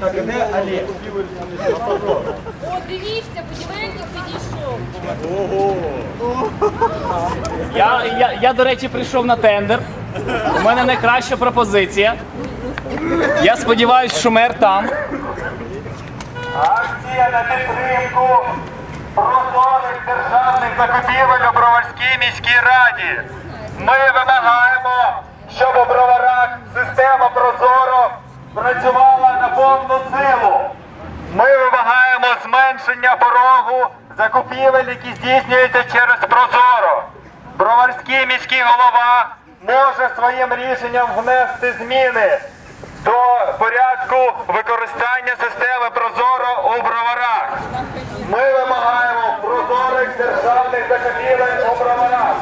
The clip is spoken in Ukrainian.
Так, де Олег? О, дивіться, будівельник підійшов. Я, я, до речі, прийшов на тендер. У мене найкраща пропозиція. Я сподіваюся, що мер там. Акція на підтримку державних закупівель у Броварській міській раді. Ми вимагаємо, щоб у броварах система Прозоро працювала на повну силу. Ми вимагаємо зменшення порогу закупівель, які здійснюються через Прозоро. Броварський міський голова може своїм рішенням внести зміни до порядку використання системи Прозоро у броварах. Ми вимагаємо прозорих державних закупівель у броварах.